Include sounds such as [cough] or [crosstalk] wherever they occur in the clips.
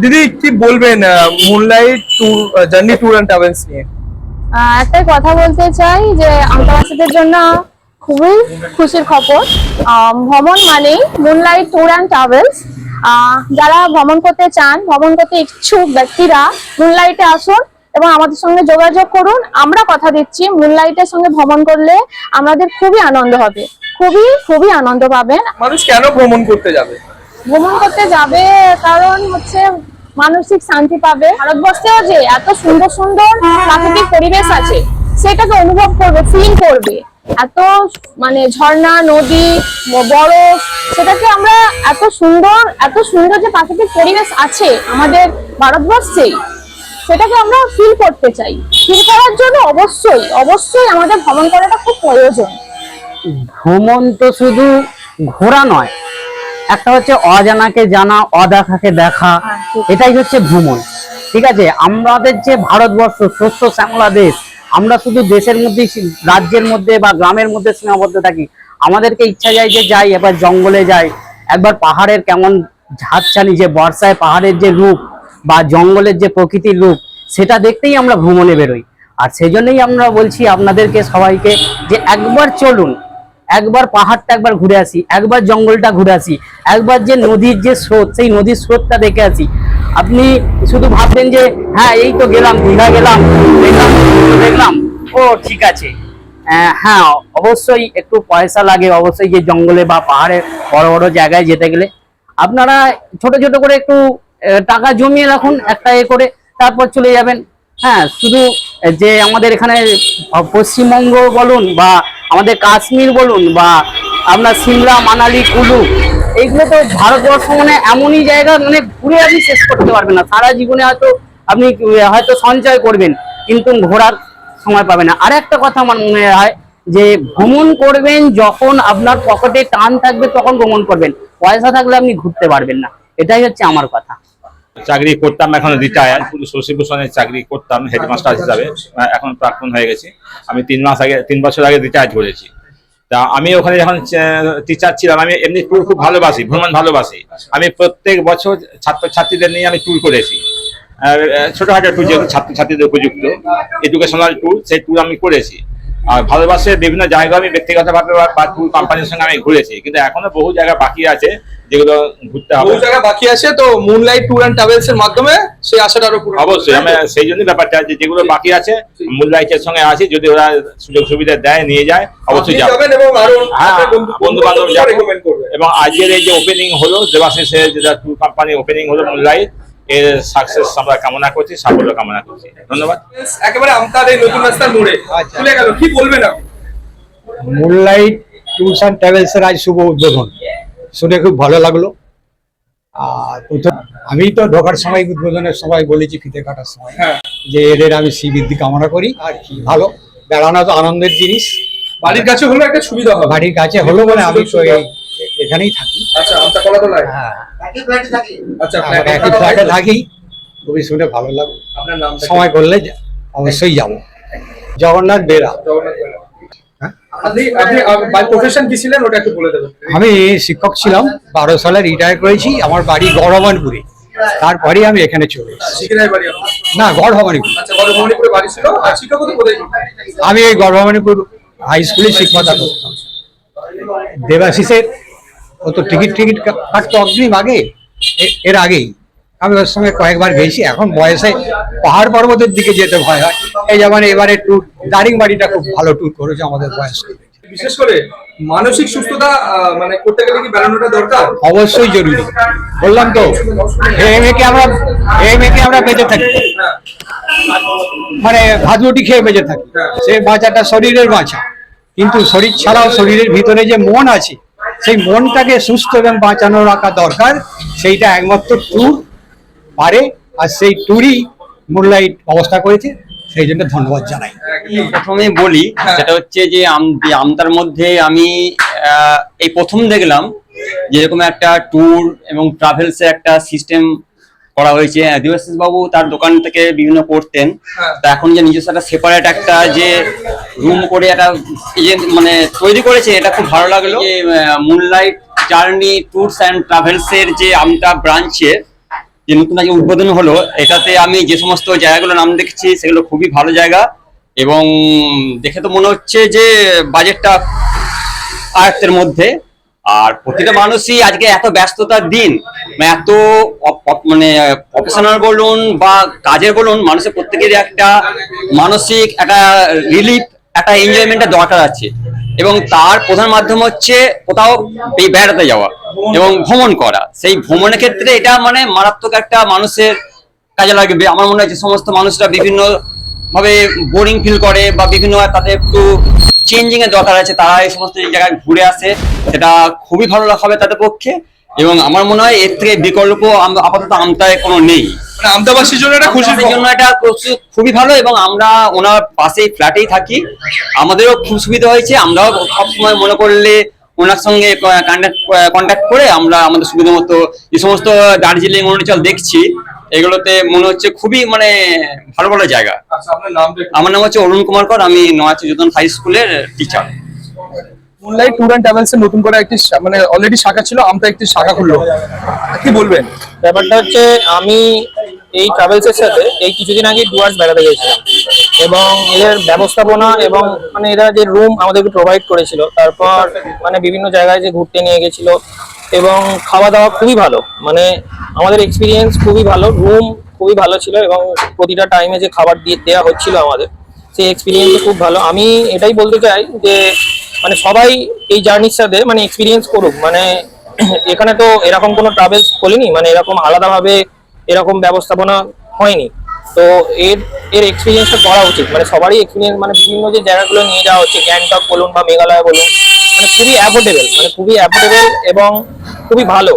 দিদি কি বলবেন moonlight tour journey tour and travels নিয়ে? আহ, একটাই কথা বলতে চাই যে আমতাবাসীদের জন্য খুবই খুশির খবর। ভ্রমণ মানেই মুনলাইট ট্যুর অ্যান্ড ট্রাভেলস যারা ভ্রমণ করতে চান ভ্রমণ করতে ইচ্ছুক ব্যক্তিরা মুনলাইটে আসুন এবং আমাদের সঙ্গে যোগাযোগ করুন। আমরা কথা দিচ্ছি মুনলাইটের সঙ্গে ভ্রমণ করলে আমাদের খুবই আনন্দ হবে। খুবই খুবই আনন্দ পাবেন। মানুষ কেন ভ্রমণ করতে যাবে? ভ্রমণ করতে যাবে কারণ হচ্ছে মানসিক শান্তি পাবে। ভারতবর্ষেও যে এত সুন্দর সুন্দর প্রাকৃতিক পরিবেশ আছে, সেটাকে অনুভব করবে ফিল করবে। এত মানে ঝর্ণা, নদী বরফ, সেটাকে আমরা এত সুন্দর এত সুন্দর যে প্রাকৃতিক পরিবেশ আছে আমাদের ভারতবর্ষেই সেটাকে আমরা ফিল করতে চাই। ফিল করার জন্য অবশ্যই অবশ্যই আমাদের ভ্রমণ করাটা খুব প্রয়োজন। ভ্রমণ তো শুধু ঘোরা নয় একটা হচ্ছে অজানাকে জানা, অদেখাকে দেখা, এটাই হচ্ছে ভ্রমণ। ঠিক আছে? আমাদের যে ভারতবর্ষ শস্য শ্যামলা দেশ আমরা শুধু দেশের মধ্যে রাজ্যের মধ্যে বা গ্রামের মধ্যে সীমাবদ্ধ থাকি। আমাদেরকে ইচ্ছা যায় যে যাই, এবার জঙ্গলে যাই। একবার পাহাড়ের কেমন ঝাঁকছানি যে বর্ষায় পাহাড়ের যে রূপ বা জঙ্গলের যে প্রকৃতির রূপ, সেটা দেখতেই আমরা ভ্রমণে বেরোই। আর সেই জন্যই আমরা বলছি আপনাদেরকে সবাইকে যে একবার চলুন একবার পাহাড়টা একবার ঘুরে আসি, একবার জঙ্গলটা ঘুরে আসি, একবার যে নদীর যে স্রোত, সেই নদীর স্রোতটা দেখে আসি। আপনি শুধু ভাববেন যে হ্যাঁ এই তো গেলাম, দীঘা গেলাম, দেখলাম দেখলাম। ও, ঠিক আছে। হ্যাঁ অবশ্যই একটু পয়সা লাগে, অবশ্যই যে জঙ্গলে বা পাহাড়ে বড় বড় জায়গায় যেতে গেলে। আপনারা ছোট ছোট করে একটু টাকা জমিয়ে রাখুন, একটা এ করে, তারপর চলে যাবেন। হ্যাঁ শুধু যে আমাদের এখানে পশ্চিমবঙ্গ বলুন বা আমাদের কাশ্মীর বলুন বা আপনার সিমলা, মানালি, কুলু এইগুলো তো ভারতবর্ষ মানে এমনই জায়গা মানে ঘুরে আপনি শেষ করতে পারবেন না। সারা জীবনে হয়তো আপনি হয়তো সঞ্চয় করবেন, কিন্তু ঘোরার সময় পাবেন না। আর একটা কথা আমার মনে হয় যে, ভ্রমণ করবেন যখন আপনার পকেটে টান থাকবে, তখন ভ্রমণ করবেন। পয়সা থাকলে আপনি ঘুরতে পারবেন না। এটাই হচ্ছে আমার কথা। চাকরি করতাম, এখন রিটায়ার শশীভূষণের চাকরি করতাম হেডমাস্টার হিসাবে। এখন প্রাক্তন হয়ে গেছি। আমি তিন মাস আগে, তিন বছর আগে রিটায়ার করেছি তা আমি ওখানে যখন টিচার ছিলাম, আমি এমনি ট্যুর খুব ভালোবাসি, ভ্রমণ ভালোবাসি। আমি প্রত্যেক বছর ছাত্রছাত্রীদের নিয়ে আমি ট্যুর করেছি। ছোটখাটো ট্যুর যেগুলো ছাত্রছাত্রীদের উপযুক্ত এডুকেশনাল ট্যুর সেই ট্যুর আমি করেছি। আর ভারতবর্ষের বিভিন্ন জায়গা আমি ব্যক্তিগতভাবে বা- কোম্পানির সঙ্গে আমি ঘুরেছি কিন্তু এখনও বহু জায়গা বাকি আছে যেগুলো ঘুরতে হবে। বহু জায়গা বাকি আছে তো মুনলাইট ট্যুর অ্যান্ড ট্রাভেলস এর মাধ্যমে সেই আশাটা আরও পূরণ অবশ্যই আমি সেই জন্য ব্যাপারটা যে যেগুলো বাকি আছে মূল্যায়িতের সঙ্গে আছি যদি ওরা সুযোগ সুবিধা দেয় নিয়ে যায় অবশ্যই যাব। যাবেন এবং আরও হ্যাঁ বন্ধু বন্ধু বান্ধব। এবং আজকের এই যে ওপেনিং হলো দেবাশিসের যেটা ট্যুর কোম্পানি ওপেনিং হলো মূল্যায়িত এর সাকসেস আমরা কামনা করছি সাফল্য কামনা করছি। ধন্যবাদ। একেবারে আমতার এই নতুন রাস্তার মোড়ে আচ্ছা। খুলে গেল। কি বলবেন আপনি? মুনলাইট ট্যুরস অ্যান্ড ট্রাভেলস এর আজ শুভ উদ্বোধন। শুনে খুব ভালো লাগল। আর প্রথম আমি তো ঢোকার সময় উদ্বোধনের সময় বলেছি ফিতে কাটার সময়। হ্যাঁ। যে এদের আমি শ্রীবৃদ্ধি কামনা করি। আর কি। ভালো। বেড়ানো তো আনন্দের জিনিস। বাড়ির কাছে হলে একটা সুবিধা হবে। বাড়ির কাছে হলো বলে আমি তো এখানেই থাকি। আচ্ছা আমতা কলাতলায়? হ্যাঁ। আচ্ছা আমরা flat এ একই ফ্ল্যাটে থাকি। খুবই শুনে ভালো লাগল আপনার নাম সময় করলে অবশ্যই যাব। জগন্নাথ বেরা জগন্নাথ বেলা। আপনি আপনি বাই প্রফেশন কি ছিলেন? ওটা একটু বলে দেবেন। আমি শিক্ষক ছিলাম বারো সালে রিটায়ার করেছি। আমার বাড়ি গড়বানপুরে তারপরে আমি এখানে চলে না গড়ভবানীপুর। আচ্ছা? আমি এই গড়ভবানীপুর হাই স্কুলে শিক্ষকতা করতাম। দেবাশিসের ও তো টিকিট টিকিট কাটতো অগ্রিম আগে এর আগেই। আমি ওর সঙ্গে কয়েকবার গেছি এখন বয়সে পাহাড় পর্বতের দিকে যেতে ভয় হয়। এই যেমন এবারে ট্যুর দারিংবাড়িটা খুব ভালো ট্যুর করেছে আমাদের বয়স্ক বিশেষ করে মানসিক সুস্থতা মানে করতে গেলে কি বেড়ানোটা দরকার? অবশ্যই জরুরি। বললাম তো খেয়ে মেখে আমরা খেয়ে মেখে আমরা বেঁচে থাকি। হ্যাঁ মানে ভাত রুটি খেয়ে বেঁচে থাকি। সে বাঁচাটা শরীরের বাঁচা। কিন্তু শরীর ছাড়াও শরীরের ভিতরে যে মন আছে সেই মনটাকে সুস্থ এবং বাঁচানো রাখা দরকার। সেইটা একমাত্র ট্যুর পারে আর সেই ট্যুরই মূল্যায়িত অবস্থা করেছে। সেই জন্য ধন্যবাদ জানাই। প্রথমে বলি হ্যাঁ। সেটা হচ্ছে যে আমতার মধ্যে আমি এই প্রথম দেখলাম যেরকম একটা ট্যুর এবং ট্রাভেলসের একটা সিস্টেম করা হয়েছে। দেবাশিস বাবু তার দোকান থেকে বিভিন্ন করতেন। হ্যাঁ। তা এখন যে নিজস্ব একটা সেপারেট একটা যে রুম করে একটা ইয়ে মানে তৈরি করেছে এটা খুব ভালো লাগল। যে moonlight journey tours and travels এর যে আমটা ব্রাঞ্চে যে নতুন আজকে উদ্বোধন হলো এটাতে আমি যে সমস্ত জায়গাগুলো নাম দেখেছি সেগুলো খুবই ভালো জায়গা। এবং দেখে তো মনে হচ্ছে যে বাজেটটা আয়ত্তের মধ্যে। আর প্রতিটা মানুষই আজকে এত ব্যস্ততার দিন মানে এত মানে প্রফেশনাল বলুন বা কাজের বলুন, মানুষের প্রত্যেকেরই একটা মানসিক একটা রিলিফ একটা এনজয়মেন্টের দরকার আছে। এবং তার প্রধান মাধ্যম হচ্ছে কোথাও বে- বেড়াতে যাওয়া এবং ভ্রমণ করা। সেই ভ্রমণের ক্ষেত্রে এটা মানে মারাত্মক একটা মানুষের কাজে লাগবে। আমার মনে হয় যে সমস্ত মানুষরা বিভিন্ন ভাবে বোরিং ফিল করে বা বিভিন্ন তাদের একটু চেঞ্জিং এর দরকার আছে। তারা এই সমস্ত জায়গায় ঘুরে আসে। সেটা খুবই ভালো হবে তাদের পক্ষে। এবং আমার মনে হয় এর থেকে বিকল্প আপাতত আমতায় কোনো নেই। মানে আমদাবাসীর জন্য এটা খুশির জন্য এটা খুবই ভালো এবং আমরা ওনার পাশেই ফ্ল্যাটেই থাকি। আমাদেরও খুব সুবিধা হয়েছে। আমরাও সবসময় মনে করলে ওনার সঙ্গে কন্ট্যাক্ট করে আমরা আমাদের সুবিধা মতো যে সমস্ত দার্জিলিং অরুণাচল দেখছি। এগুলোতে মনে হচ্ছে খুবই মানে ভালো ভালো জায়গা। আচ্ছা আমার নাম হচ্ছে অরুণ কুমার কর আমি নয়াচি যোদন হাই স্কুলের teacher moonlight tour and travels নতুন করে একটি মানে অলরেডি শাখা ছিল আমতা একটি শাখা খুললো। কি বলবেন? ব্যাপারটা হচ্ছে, আমি এই ট্রাভেলসের সাথে এই কিছুদিন আগে ডুয়ার্স বেড়াতে গেছিলাম এবং এদের ব্যবস্থাপনা এবং মানে এরা যে রুম আমাদেরকে প্রোভাইড করেছিল, তারপর মানে বিভিন্ন জায়গায় যে ঘুরতে নিয়ে গেছিল, এবং খাওয়া দাওয়া খুবই ভালো। মানে আমাদের এক্সপিরিয়েন্স খুবই ভালো রুম খুবই ভালো ছিল, এবং প্রতিটা টাইমে যে খাবার দিয়ে দেওয়া হচ্ছিল আমাদের, সেই এক্সপিরিয়েন্স খুব ভালো। আমি এটাই বলতে চাই যে মানে সবাই এই জার্নির সাথে মানে এক্সপিরিয়েন্স করুক। মানে [clears throat] এখানে তো এরকম কোনো ট্রাভেলস খোলেনি মানে এরকম আলাদাভাবে এরকম ব্যবস্থাপনা হয়নি। তো এর এর এক্সপিরিয়েন্সটা করা উচিত। মানে সবারই এক্সপিরিয়েন্স মানে বিভিন্ন যে জায়গাগুলো নিয়ে যাওয়া হচ্ছে, গ্যাংটক বলুন বা মেঘালয় বলুন মানে খুবই অ্যাফোর্ডেবল মানে খুবই অ্যাফোর্ডেবল এবং খুবই ভালো।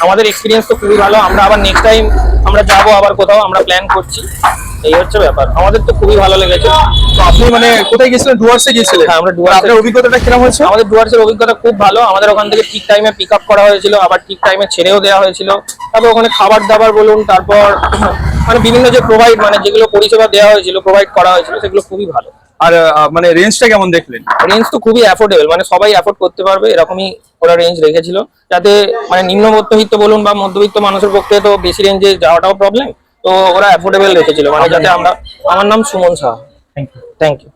আমাদের এক্সপিরিয়েন্স তো খুবই ভালো। আমরা আবার নেক্সট টাইম আমরা যাব, আবার কোথাও আমরা প্ল্যান করছি। এই হচ্ছে ব্যাপার। আমাদের তো খুবই ভালো লেগেছে। তো আপনি মানে কোথায় গেছিলেন ডুয়ার্সে গিয়েছিলেন? হ্যাঁ, আমরা ডুয়ার্সে- আপনার অভিজ্ঞতাটা কীরকম হয়েছে আমাদের ডুয়ার্সের অভিজ্ঞতা খুব ভালো। আমাদের ওখান থেকে ঠিক টাইমে পিক আপ করা হয়েছিল আবার ঠিক টাইমে ছেড়েও দেওয়া হয়েছিল। তারপর ওখানে খাবার দাবার বলুন তারপর মানে বিভিন্ন যে প্রোভাইড মানে যেগুলো পরিষেবা দেওয়া হয়েছিল প্রোভাইড করা হয়েছিল সেগুলো খুবই ভালো। আর মানে রেঞ্জটা কেমন দেখলেন? রেঞ্জ তো খুবই অ্যাফোর্ডেবল মানে সবাই অ্যাফোর্ড করতে পারবে এরকমই ওরা রেঞ্জ রেখেছিল। যাতে মানে নিম্ন মধ্যবিত্ত বলুন বা মধ্যবিত্ত মানুষের পক্ষে তো বেশি রেঞ্জে যাওয়াটাও প্রবলেম তো ওরা অ্যাফোর্ডেবল রেখেছিল। মানে যাতে আমরা আমার নাম Suman Shah. Thank you thank you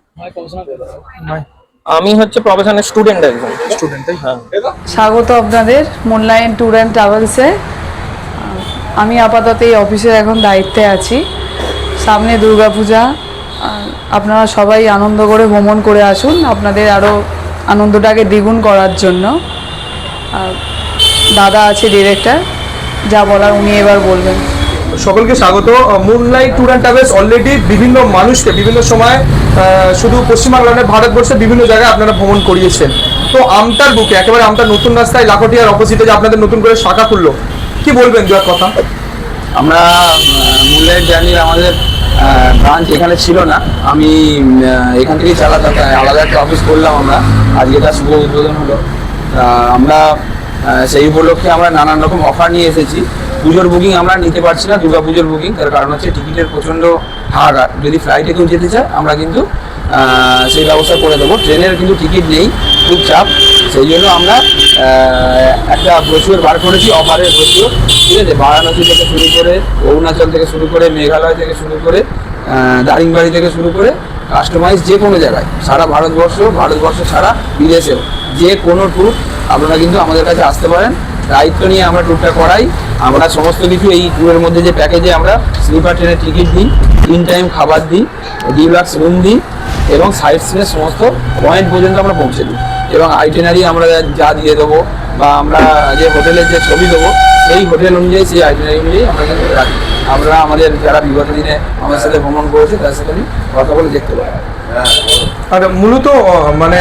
আমি হচ্ছে প্রফেশনের স্টুডেন্ট একজন। স্টুডেন্ট হ্যাঁ। স্বাগত আপনাদের মুনলাইন ট্যুর অ্যান্ড ট্রাভেলসে আমি আপাতত এই অফিসের এখন দায়িত্বে আছি। সামনে দুর্গাপূজা। আর আপনারা সবাই আনন্দ করে ভ্রমণ করে আসুন আপনাদের আরও আনন্দটাকে দ্বিগুণ করার জন্য। আর দাদা আছে ডিরেক্টর যা বলার উনি এবার বলবেন। সকলকে স্বাগত। Moonlight tour and travels already বিভিন্ন মানুষকে বিভিন্ন সময় শুধু পশ্চিমবাংলা নয় ভারতবর্ষের বিভিন্ন জায়গায় আপনারা ভ্রমণ করিয়েছেন। তো আমতার বুকে, একেবারে আমটার নতুন রাস্তায় লাখটিয়ার অপোজিটে যে আপনাদের নতুন করে শাখা খুললো, কি বলবেন দু এক কথা? আমরা মূল্যের জার্নির আমাদের ব্রাঞ্চ এখানে ছিল না। আমি এখান থেকেই চালাতাম আলাদা একটা অফিস করলাম আমরা। আজকে তার শুভ উদ্বোধন হলো। আমরা সেই উপলক্ষে আমরা নানান রকম অফার নিয়ে এসেছি। পুজোর বুকিং আমরা নিতে পারছি না, দুর্গা পুজোর বুকিং তার কারণ হচ্ছে টিকিটের প্রচণ্ড হাহাকার যদি ফ্লাইটে কেউ যেতে চায়, আমরা কিন্তু সেই ব্যবস্থা করে দেবো। ট্রেনের কিন্তু টিকিট নেই, খুব চাপ। সেই জন্য আমরা একটা ব্রোচুর বার করেছি, অফারের ব্রোচুর ঠিক আছে? বারাণসী থেকে শুরু করে, অরুণাচল থেকে শুরু করে, মেঘালয় থেকে শুরু করে দারিংবাড়ি থেকে শুরু করে কাস্টমাইজ যে কোনো জায়গায়। সারা ভারতবর্ষ ভারতবর্ষ ছাড়া বিদেশেও। যে কোনো ট্যুর আপনারা কিন্তু আমাদের কাছে আসতে পারেন। দায়িত্ব নিয়ে আমরা ট্যুরটা করাই। আমরা সমস্ত কিছু এই ট্যুরের মধ্যে যে প্যাকেজে আমরা স্লিপার ট্রেনের টিকিট দিই তিন টাইম খাবার দিই ডিলাক্স রুম দিই এবং সাইড সিনের সমস্ত পয়েন্ট পর্যন্ত আমরা পৌঁছে দিই। এবং আইটেনারি আমরা যা দিয়ে দেবো বা আমরা যে হোটেলের যে ছবি দেবো, সেই হোটেল অনুযায়ী সেই আইটেনারি অনুযায়ী আমরা কিন্তু রাখি। আমরা আমাদের যারা বিগত দিনে আমাদের সাথে ভ্রমণ করেছে, তাদের সাথে আমি কথা বলে দেখতে পারি আর মূলত মানে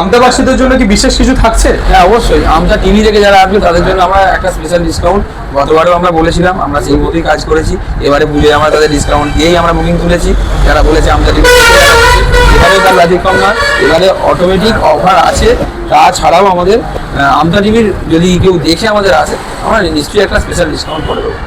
আমদাবাসীদের জন্য কি বিশেষ কিছু থাকছে? হ্যাঁ অবশ্যই। আমরা টিভি থেকে যারা আসবে, তাদের জন্য আমরা একটা স্পেশাল ডিসকাউন্ট গতবারেও আমরা বলেছিলাম, আমরা সেই মতোই কাজ করেছি। এবারে পুজোয় আমরা তাদের ডিসকাউন্ট দিয়েই আমরা বুকিং তুলেছি। যারা বলেছে আমরা টিভি এবারে তার ব্যতিক্রম না এবারে অটোমেটিক অফার আছে। তাছাড়াও আমাদের আমদা টিভির যদি কেউ দেখে আমাদের আসে, আমরা নিশ্চয়ই একটা স্পেশাল ডিসকাউন্ট করে দেবো।